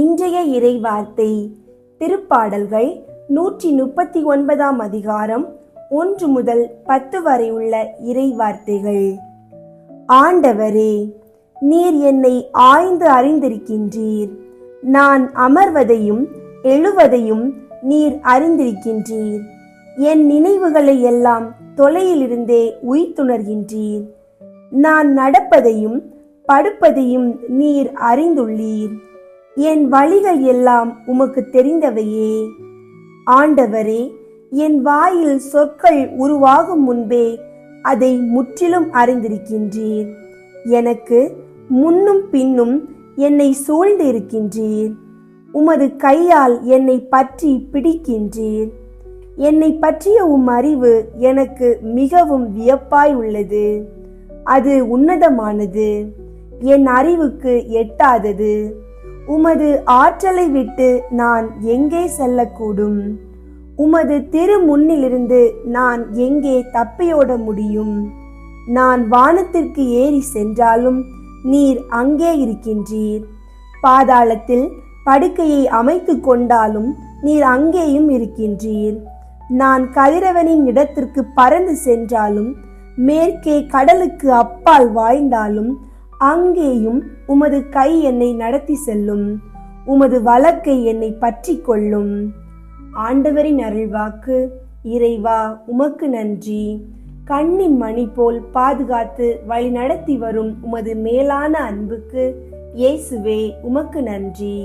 இன்றைய இறை வார்த்தை திருப்பாடல்கள் நூற்றி முப்பத்தி ஒன்பதாம் அதிகாரம் ஒன்று முதல் பத்து வரை உள்ள இறை வார்த்தைகள் ஆண்டவரே நீர் என்னை ஆய்ந்து அறிந்திருக்கின்றீர். நான் அமர்வதையும் எழுவதையும் நீர் அறிந்திருக்கின்றீர். என் நினைவுகளை எல்லாம் தொலையிலிருந்தே உய்த்துணர்கின்றீர். நான் நடப்பதையும் படுப்பதையும் நீர் அறிந்துள்ளீர். என் வழிகள் எல்லாம் உமக்கு தெரிந்தவையே. ஆண்டவரே என் வாயில் சொற்கள் உருவாகும் முன்பே அதை முற்றிலும் அறிந்திருக்கின்றீர். எனக்கு முன்னும் பின்னும் என்னை சூழ்ந்து இருக்கின்றீர் உமது கையால் என்னை பற்றி பிடிக்கின்றீர். என்னை பற்றிய உம் அறிவு எனக்கு மிகவும் வியப்பாய் உள்ளது. அது உன்னதமானது. என் அறிவுக்கு எட்டாதது. உமது ஆற்றலை விட்டு நான் எங்கே செல்லக்கூடும்? உமது திரு முன்னிலிருந்து நான் எங்கே தப்பியோட முடியும்? நான் வானத்திற்கு ஏறி சென்றாலும் நீர் அங்கே இருக்கின்றீர். பாதாளத்தில் படுக்கையை அமைத்து கொண்டாலும் நீர் அங்கேயும் இருக்கின்றீர். நான் கதிரவனின் இடத்திற்கு பறந்து சென்றாலும் மேற்கே கடலுக்கு அப்பால் வாழ்ந்தாலும் அங்கேயும் உமது கை என்னை நடத்தி செல்லும். உமது வழக்கை என்னை பற்றி கொள்ளும் ஆண்டவரின் அருள்வாக்கு இறைவா உமக்கு நன்றி. கண்ணின் மணி போல் பாதுகாத்து வழி நடத்தி வரும் உமது மேலான அன்புக்கு இயேசுவே உமக்கு நன்றி.